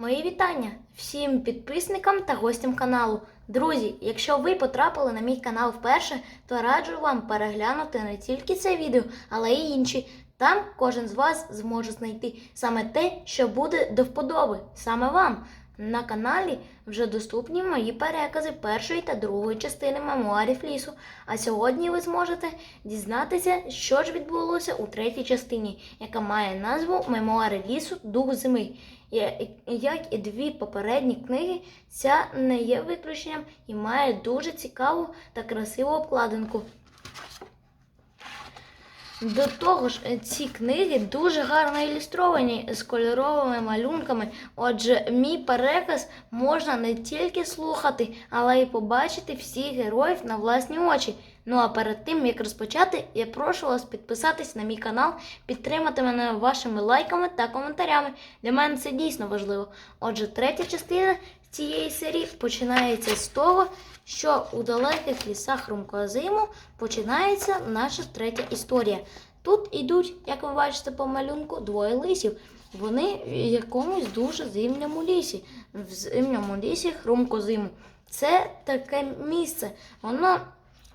Мої вітання всім підписникам та гостям каналу. Друзі, якщо ви потрапили на мій канал вперше, то раджу вам переглянути не тільки це відео, але й інші. Там кожен з вас зможе знайти саме те, що буде до вподоби, саме вам. На каналі вже доступні мої перекази першої та другої частини мемуарів лісу. А сьогодні ви зможете дізнатися, що ж відбулося у третій частині, яка має назву Мемуари лісу Дух зими. Як і дві попередні книги, ця не є виключенням і має дуже цікаву та красиву обкладинку. До того ж, ці книги дуже гарно ілюстровані з кольоровими малюнками. Отже, мій переказ можна не тільки слухати, але й побачити всіх героїв на власні очі. Ну а перед тим як розпочати, я прошу вас підписатись на мій канал, підтримати мене вашими лайками та коментарями. Для мене це дійсно важливо. Отже, третя частина цієї серії починається з того, що у далеких лісах Румкозиму починається наша третя історія. Тут ідуть, як ви бачите по малюнку, двоє лисів. Вони в якомусь дуже зимньому лісі. В зимньому лісі Хрумкозиму. Це таке місце. Воно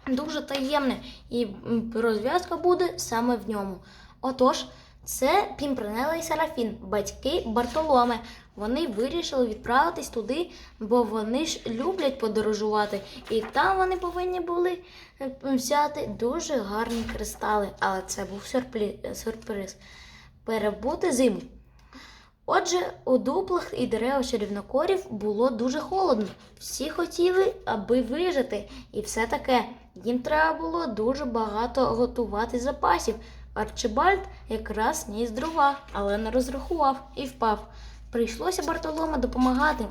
дуже таємне, і розв'язка буде саме в ньому. Отож, це Пімпринела і Серафін, батьки Бартоломе. Вони вирішили відправитись туди, бо вони ж люблять подорожувати, і там вони повинні були е, взяти дуже гарні кристали. Але це був сюрплі- сюрприз перебути зиму. Отже, у дуплах і деревах чарівнокорів було дуже холодно. Всі хотіли, аби вижити, і все таке. Їм треба було дуже багато готувати запасів. Арчибальд якраз ніс дрова, але не розрахував і впав. Прийшлося Бартоломе допомагати.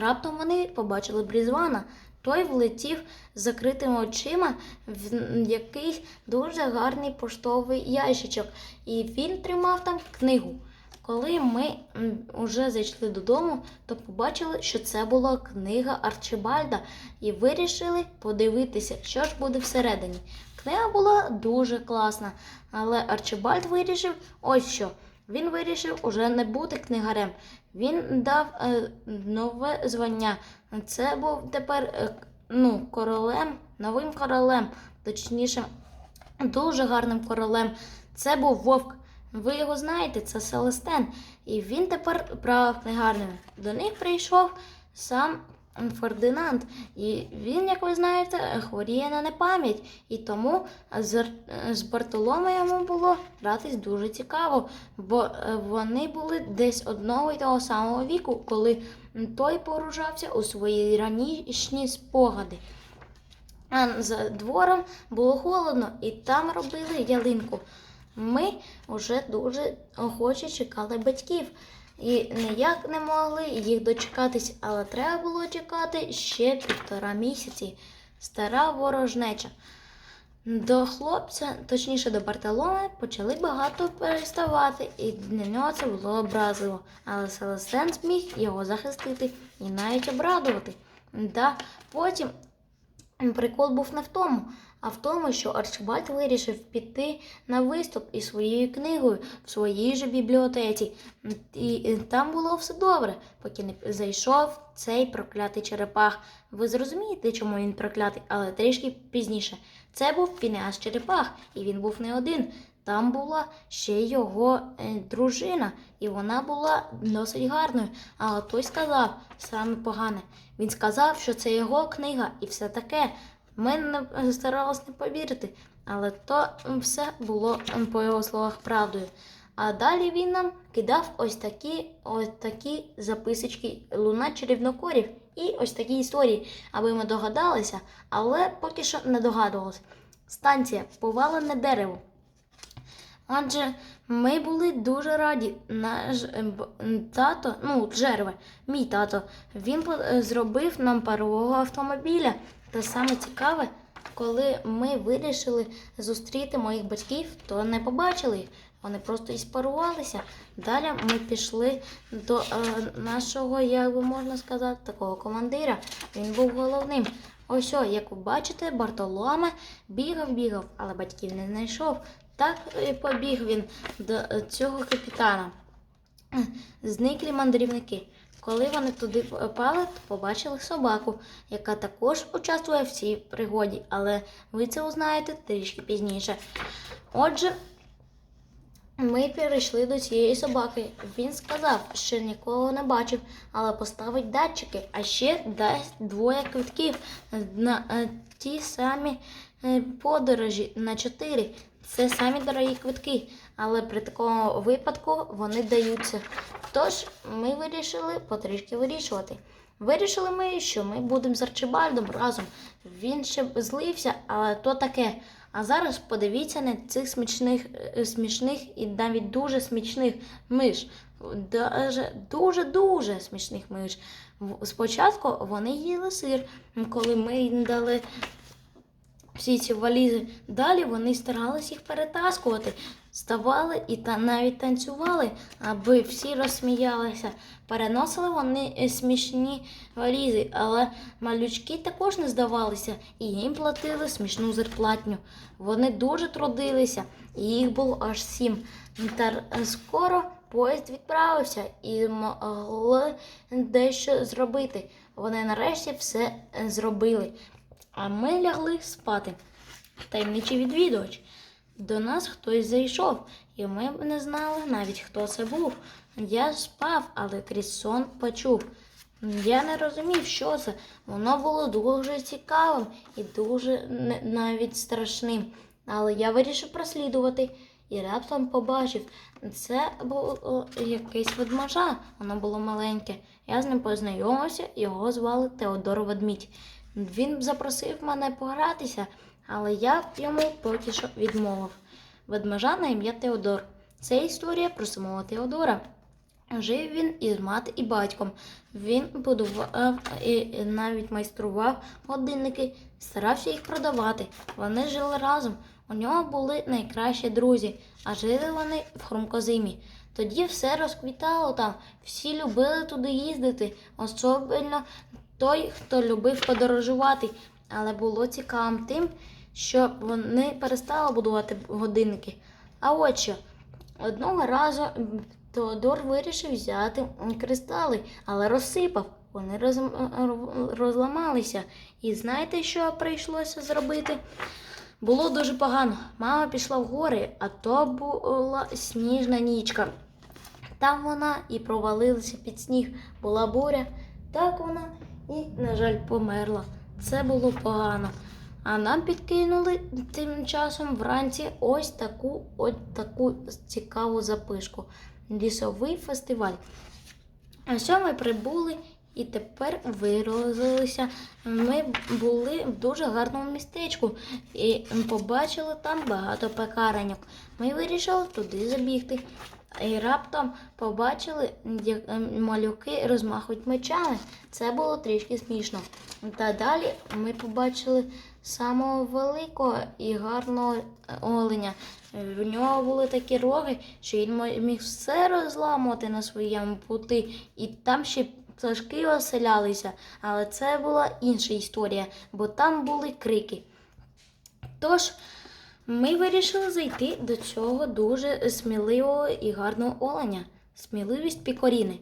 Раптом вони побачили Брізвана. Той влетів з закритими очима, в який дуже гарний поштовий ящичок, і він тримав там книгу. Коли ми м, уже зайшли додому, то побачили, що це була книга Арчибальда, і вирішили подивитися, що ж буде всередині. Книга була дуже класна, але Арчибальд вирішив ось що. Він вирішив уже не бути книгарем. Він дав е, нове звання. Це був тепер е, ну, королем, новим королем, точніше, дуже гарним королем. Це був вовк. Ви його знаєте, це Селестен. І він тепер правив книгарнею. До них прийшов сам Фердинанд. І він, як ви знаєте, хворіє на непам'ять. І тому з, з Бартоломе йому було гратись дуже цікаво, бо е, вони були десь одного й того самого віку, коли той поружався у свої ранішні спогади. А за двором було холодно, і там робили ялинку. Ми вже дуже охоче чекали батьків і ніяк не могли їх дочекатись, але треба було чекати ще півтора місяці. Стара ворожнеча. До хлопця, точніше до Бартоломе, почали багато переставати, і для нього це було образливо. Але Селестен зміг його захистити і навіть обрадувати. Да, потім Прикол був не в тому, а в тому, що Арчибальд вирішив піти на виступ із своєю книгою в своїй же бібліотеці. І там було все добре, поки не зайшов цей проклятий черепах. Ви зрозумієте, чому він проклятий, але трішки пізніше. Це був Пінеас Черепах, і він був не один. Там була ще його е, дружина, і вона була досить гарною. Але той сказав саме погане. Він сказав, що це його книга і все таке. Ми не старалися не повірити, але то все було по його словах правдою. А далі він нам кидав ось такі, ось такі записочки луна чарівнокорів і ось такі історії, аби ми догадалися, але поки що не догадувалися. Станція повалене дерево. Адже ми були дуже раді. Наш тато, ну, Джерве, мій тато, він е, зробив нам парового автомобіля. Та саме цікаве, коли ми вирішили зустріти моїх батьків, то не побачили їх. Вони просто і спарувалися. Далі ми пішли до е, нашого, як би можна сказати, такого командира. Він був головним. Ось, о, як ви бачите, Бартоломе бігав-бігав, але батьків не знайшов. Так і побіг він до цього капітана. Зниклі мандрівники. Коли вони туди попали, то побачили собаку, яка також участвує в цій пригоді, але ви це узнаєте трішки пізніше. Отже, ми перейшли до цієї собаки. Він сказав, що нікого не бачив, але поставить датчики, а ще дасть двоє квитків на е, ті самі е, подорожі на чотири. Це самі дорогі квитки, але при такому випадку вони даються. Тож ми вирішили потрішки вирішувати. Вирішили ми, що ми будемо з Арчибальдом разом. Він ще злився, але то таке. А зараз подивіться на цих смішних, е, смішних і навіть дуже смішних миш. Дуже-дуже смішних миш. Спочатку вони їли сир, коли ми їм дали всі ці валізи. Далі вони старались їх перетаскувати, ставали і та навіть танцювали, аби всі розсміялися. Переносили вони е, смішні валізи, але малючки також не здавалися і їм платили смішну зарплатню. Вони дуже трудилися, і їх було аж сім. Та скоро поїзд відправився і могли дещо зробити. Вони нарешті все е, зробили. А ми лягли спати. Таємничий відвідувач. До нас хтось зайшов, і ми б не знали навіть, хто це був. Я спав, але крізь сон почув. Я не розумів, що це. Воно було дуже цікавим і дуже навіть страшним. Але я вирішив прослідувати і раптом побачив, це було якесь ведмежа. Воно було маленьке. Я з ним познайомився, його звали Теодор Ведмідь. Він запросив мене погратися, але я йому поки що відмовив. Ведмежа на ім'я Теодор. Це історія про самого Теодора. Жив він із мати і батьком. Він будував і навіть майстрував годинники, старався їх продавати. Вони жили разом. У нього були найкращі друзі, а жили вони в хрумкозимі. Тоді все розквітало там, всі любили туди їздити, особливо той, хто любив подорожувати. Але було цікавим тим, що вони перестали будувати годинники. А от що, Одного разу Теодор вирішив взяти кристали, але розсипав. Вони роз... розламалися. І знаєте, що прийшлося зробити? Було дуже погано. Мама пішла в гори, а то була сніжна нічка. Там вона і провалилася під сніг. Була буря, так вона і, на жаль, померла. Це було погано. А нам підкинули тим часом вранці ось таку, ось таку цікаву записку. Лісовий фестиваль. А що ми прибули і тепер виразилися. Ми були в дуже гарному містечку і побачили там багато пекареньок. Ми вирішили туди забігти. І раптом побачили, як е, малюки розмахують мечами. Це було трішки смішно. Та далі ми побачили самого великого і гарного е, оленя. В нього були такі роги, що він міг все розламувати на своєму пути, і там ще пташки оселялися. Але це була інша історія, бо там були крики. Тож ми вирішили зайти до цього дуже сміливого і гарного оленя. Сміливість пікоріни.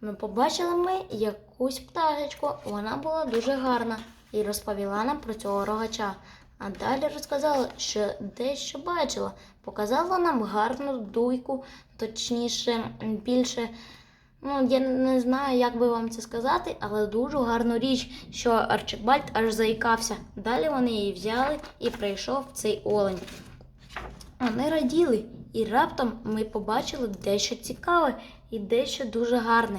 Ми побачили ми якусь пташечку, вона була дуже гарна і розповіла нам про цього рогача. А далі розказала, що дещо бачила. Показала нам гарну дуйку, точніше, більше. Ну, я не знаю, як би вам це сказати, але дуже гарну річ, що Арчибальд аж заїкався. Далі вони її взяли і прийшов цей олень. Вони раділи, і раптом ми побачили дещо цікаве і дещо дуже гарне.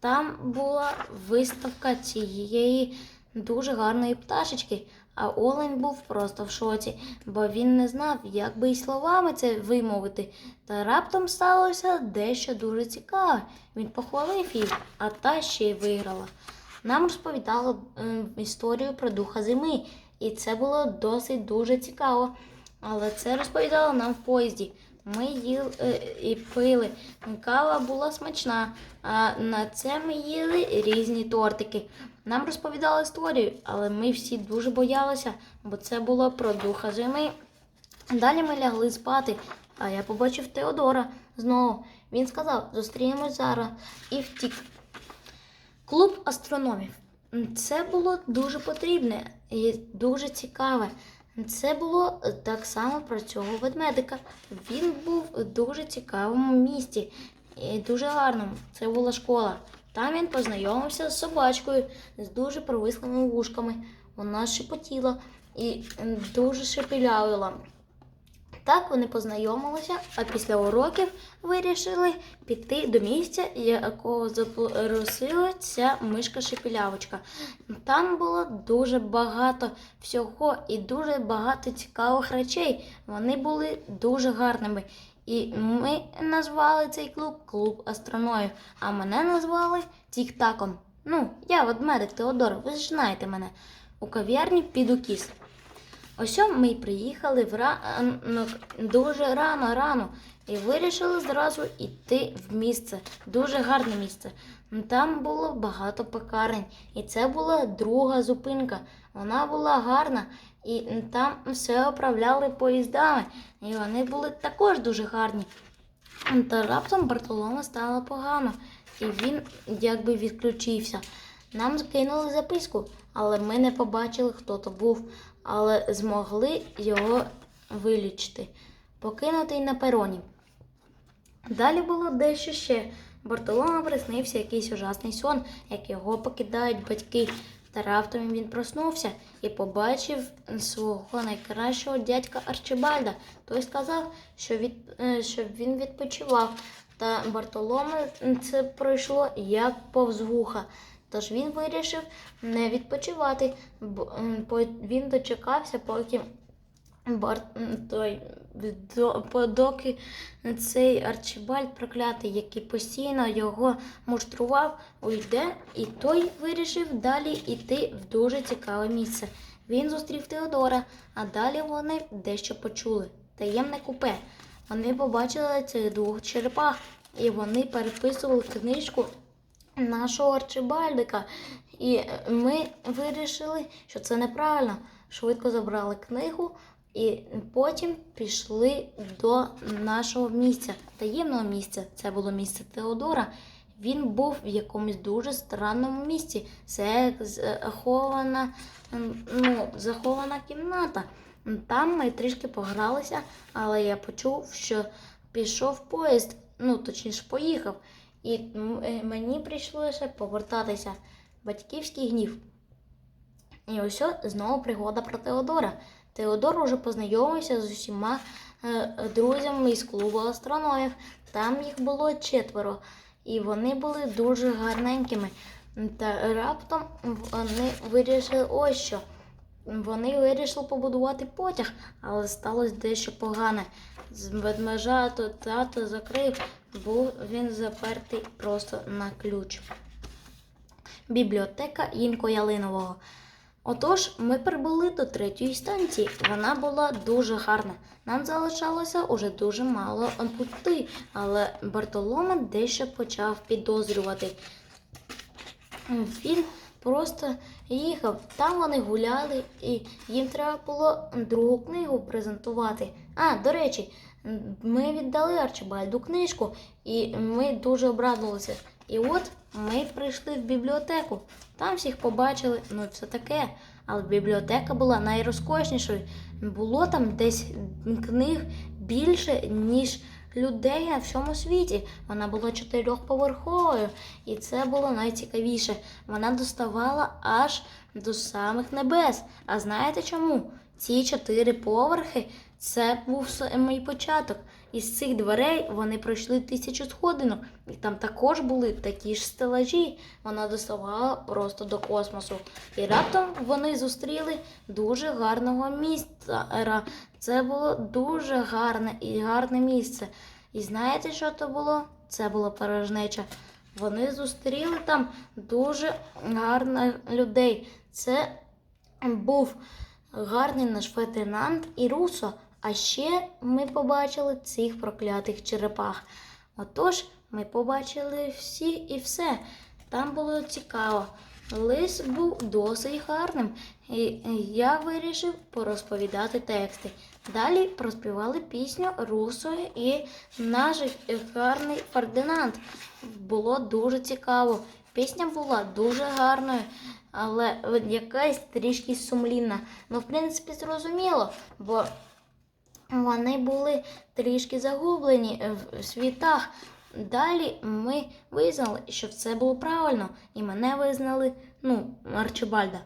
Там була виставка цієї дуже гарної пташечки, а Олень був просто в шоці, бо він не знав, як би й словами це вимовити. Та раптом сталося дещо дуже цікаве. Він похвалив її, а та ще й виграла. Нам розповідали е, історію про духа зими, і це було досить дуже цікаво. Але це розповідали нам в поїзді. Ми їли е, і пили. Кава була смачна, а на це ми їли різні тортики. Нам розповідали історію, але ми всі дуже боялися, бо це було про духа зими. Далі ми лягли спати, а я побачив Теодора знову. Він сказав, зустрінемось зараз і втік. Клуб астрономів. Це було дуже потрібне і дуже цікаве. Це було так само про цього ведмедика. Він був у дуже цікавому місті і дуже гарному. Це була школа. Там він познайомився з собачкою з дуже провислими вушками. Вона шепотіла і дуже шепілявила. Так вони познайомилися, а після уроків вирішили піти до місця, якого запросила ця мишка шепілявочка. Там було дуже багато всього і дуже багато цікавих речей. Вони були дуже гарними. І ми назвали цей клуб клуб астрономів, а мене назвали Тік-Таком. Ну, я ведмедик Теодор, ви ж знаєте мене. У кав'ярні піду кіс. Ось ми й приїхали в ранок дуже рано, рано, і вирішили зразу йти в місце, дуже гарне місце. Там було багато пекарень, і це була друга зупинка. Вона була гарна, і там все управляли поїздами, і вони були також дуже гарні. Та раптом Бартоломе стало погано, і він якби відключився. Нам скинули записку, але ми не побачили, хто то був, але змогли його вилічити, покинутий на пероні. Далі було дещо ще. Бартоломе приснився якийсь ужасний сон, як його покидають батьки. Та раптом він проснувся і побачив свого найкращого дядька Арчибальда. Той сказав, що, від, е, щоб він відпочивав. Та Бартоломе це пройшло як повз вуха. Тож він вирішив не відпочивати, бо він дочекався, поки Бар... той, до, доки цей Арчибальд проклятий, який постійно його муштрував, уйде, і той вирішив далі йти в дуже цікаве місце. Він зустрів Теодора, а далі вони дещо почули. Таємне купе. Вони побачили цих двох черепах, і вони переписували книжку нашого Арчибальдика. І ми вирішили, що це неправильно. Швидко забрали книгу і потім пішли до нашого місця, таємного місця. Це було місце Теодора. Він був в якомусь дуже странному місці. Це захована, ну, захована кімната. Там ми трішки погралися, але я почув, що пішов поїзд, ну точніше поїхав. І е, мені прийшлося повертатися. Батьківський гнів. І ось знову пригода про Теодора. Теодор уже познайомився з усіма е, друзями із клубу астрономів. Там їх було четверо, і вони були дуже гарненькими. Та раптом вони вирішили ось що. Вони вирішили побудувати потяг, але сталося дещо погане. З ведмежа то тато закрив, був він запертий просто на ключ. Бібліотека Інко Ялинового. Отож, ми прибули до третьої станції. Вона була дуже гарна. Нам залишалося уже дуже мало пути, але Бартоломе дещо почав підозрювати. Він просто їхав. Там вони гуляли, і їм треба було другу книгу презентувати. А, до речі, ми віддали Арчибальду книжку, і ми дуже обрадувалися. І от ми прийшли в бібліотеку. Там всіх побачили, ну все таке. Але бібліотека була найрозкошнішою. Було там десь книг більше, ніж людей на всьому світі. Вона була чотирьохповерховою, і це було найцікавіше. Вона доставала аж до самих небес. А знаєте чому? Ці чотири поверхи це був самий початок. Із цих дверей вони пройшли тисячу сходинок, і там також були такі ж стелажі. Вона доставала просто до космосу. І раптом вони зустріли дуже гарного містера. Це було дуже гарне і гарне місце. І знаєте, що то було? Це була порожнеча. Вони зустріли там дуже гарних людей. Це був гарний наш Фердинанд і Русо. А ще ми побачили цих проклятих черепах. Отож, ми побачили всі і все. Там було цікаво. Лис був досить гарним, і я вирішив порозповідати тексти. Далі проспівали пісню Русо і наш гарний Фердинанд. Було дуже цікаво. Пісня була дуже гарною, але якась трішки сумлінна. Ну, в принципі, зрозуміло, бо вони були трішки загублені в світах. Далі ми визнали, що все було правильно, і мене визнали, ну, Арчибальда,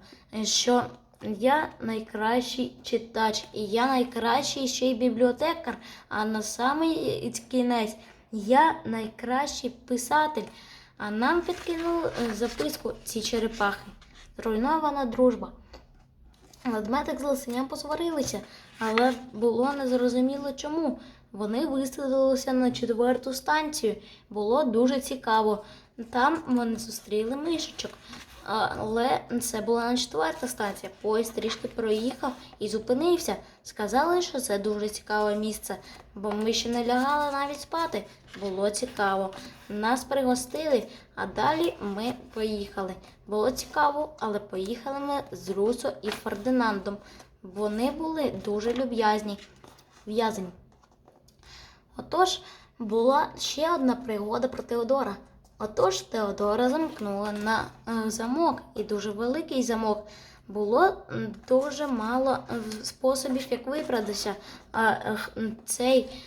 що я найкращий читач, і я найкращий ще й бібліотекар, а на самий кінець я найкращий писатель. А нам підкинули е, записку ці черепахи. Зруйнована дружба. Ведмедик з лисеням посварилися, але було незрозуміло чому. Вони висадилися на четверту станцію. Було дуже цікаво. Там вони зустріли мишечок. Але це була не четверта станція. Поїзд трішки проїхав і зупинився. Сказали, що це дуже цікаве місце, бо ми ще не лягали навіть спати. Було цікаво. Нас пригостили, а далі ми поїхали. Було цікаво, але поїхали ми з Русо і Фердинандом. Вони були дуже люб'язні. В'язані. Отож, була ще одна пригода про Теодора. Отож, Теодора замкнула на е, замок, і дуже великий замок. Було дуже мало е, способів, як вибратися. А е, цей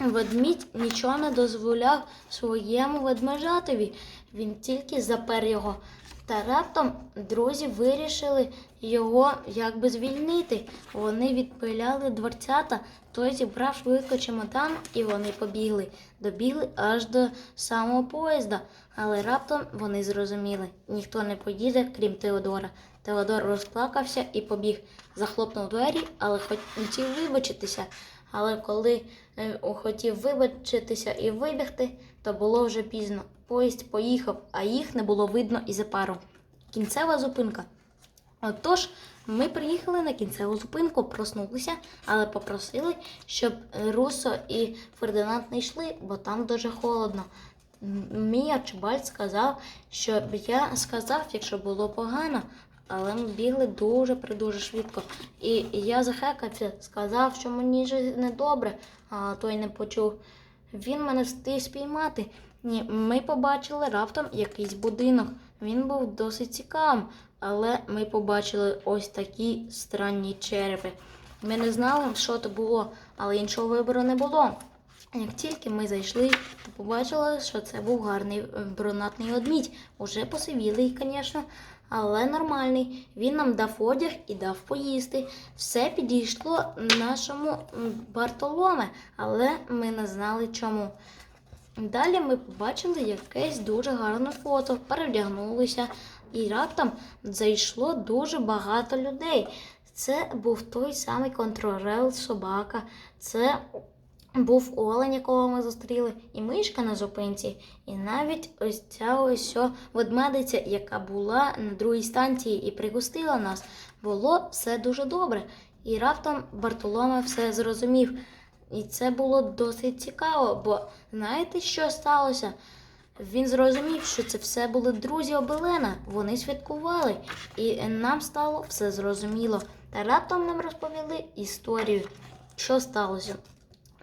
ведмідь нічого не дозволяв своєму ведмежатові. Він тільки запер його. Та раптом друзі вирішили його якби звільнити. Вони відпиляли дверцята, той зібрав швидко чемодан і вони побігли. Добігли аж до самого поїзда. Але раптом вони зрозуміли, ніхто не поїде, крім Теодора. Теодор розплакався і побіг, захлопнув двері, але хотів вибачитися. Але коли е, хотів вибачитися і вибігти, то було вже пізно. Поїзд поїхав, а їх не було видно і за пару. Кінцева зупинка. Отож, ми приїхали на кінцеву зупинку, проснулися, але попросили, щоб Русо і Фердинанд не йшли, бо там дуже холодно. Мій Арчибальд сказав, щоб я сказав, якщо було погано, але ми бігли дуже придуже швидко. І я захекався, сказав, що мені ж недобре, а той не почув. Він мене встиг спіймати. Ні, ми побачили раптом якийсь будинок. Він був досить цікавим, але ми побачили ось такі странні черепи. Ми не знали, що то було, але іншого вибору не було. Як тільки ми зайшли, то побачили, що це був гарний е, бронатний одмідь. Уже посивілий, звісно, але нормальний. Він нам дав одяг і дав поїсти. Все підійшло нашому Бартоломе, але ми не знали чому. Далі ми побачили якесь дуже гарне фото, перевдягнулися, і раптом зайшло дуже багато людей. Це був той самий контрорел собака, це був олень, якого ми зустріли, і мишка на зупинці, і навіть ось ця ось ведмедиця, яка була на другій станції і пригостила нас. Було все дуже добре. І раптом Бартоломе все зрозумів. І це було досить цікаво, бо знаєте, що сталося? Він зрозумів, що це все були друзі Обелена. Вони святкували, і нам стало все зрозуміло. Та раптом нам розповіли історію, що сталося.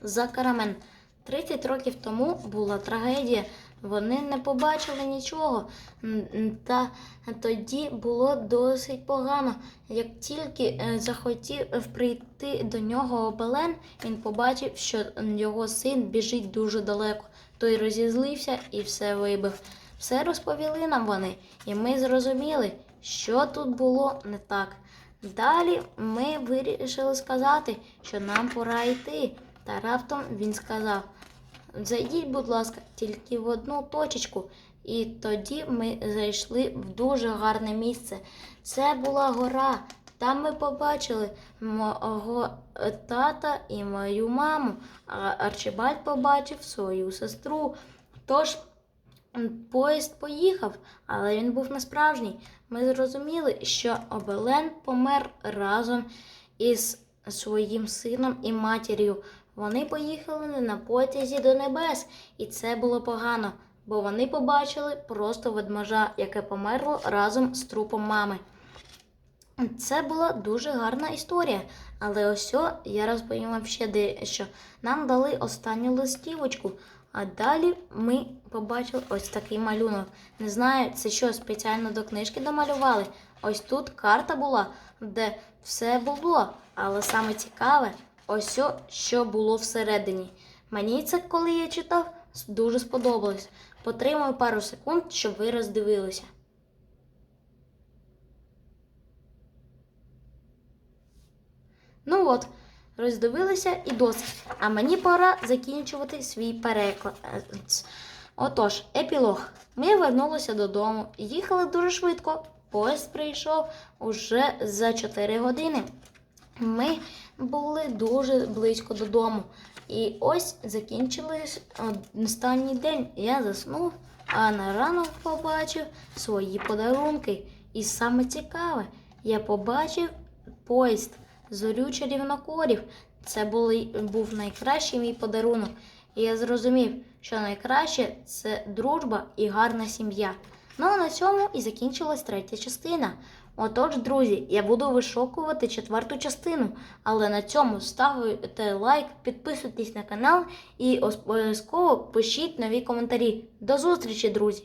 За Карамен. 30 років тому була трагедія. Вони не побачили нічого. Та тоді було досить погано. Як тільки е, захотів е, прийти до нього обелен, він побачив, що його син біжить дуже далеко. Той розізлився і все вибив. Все розповіли нам вони, і ми зрозуміли, що тут було не так. Далі ми вирішили сказати, що нам пора йти. Та раптом він сказав: Зайдіть, будь ласка, тільки в одну точечку. І тоді ми зайшли в дуже гарне місце. Це була гора. Там ми побачили мого тата і мою маму, а Арчибальд побачив свою сестру. Тож поїзд поїхав, але він був не справжній. Ми зрозуміли, що Обелен помер разом із своїм сином і матір'ю. Вони поїхали на потязі до небес, і це було погано, бо вони побачили просто ведмежа, яке померло разом з трупом мами. Це була дуже гарна історія. Але ось я розповім вам ще дещо. Нам дали останню листівочку, а далі ми побачили ось такий малюнок. Не знаю, це що спеціально до книжки домалювали. Ось тут карта була, де все було. Але саме цікаве, ось що було всередині. Мені це, коли я читав, дуже сподобалось. Потримаю пару секунд, щоб ви роздивилися. Ну от, роздивилися і досить. А мені пора закінчувати свій переклад. Отож, епілог. Ми вернулися додому. Їхали дуже швидко. Поїзд прийшов уже за 4 години. Ми були дуже близько додому. І ось закінчились останній день. Я заснув, а на ранок побачив свої подарунки. І саме цікаве, я побачив поїзд зорю чарівнокорів. Це були, був найкращий мій подарунок. І я зрозумів, що найкраще це дружба і гарна сім'я. Ну а на цьому і закінчилась третя частина. Отож, друзі, я буду вишокувати четверту частину, але на цьому ставте лайк, підписуйтесь на канал і обов'язково пишіть нові коментарі. До зустрічі, друзі!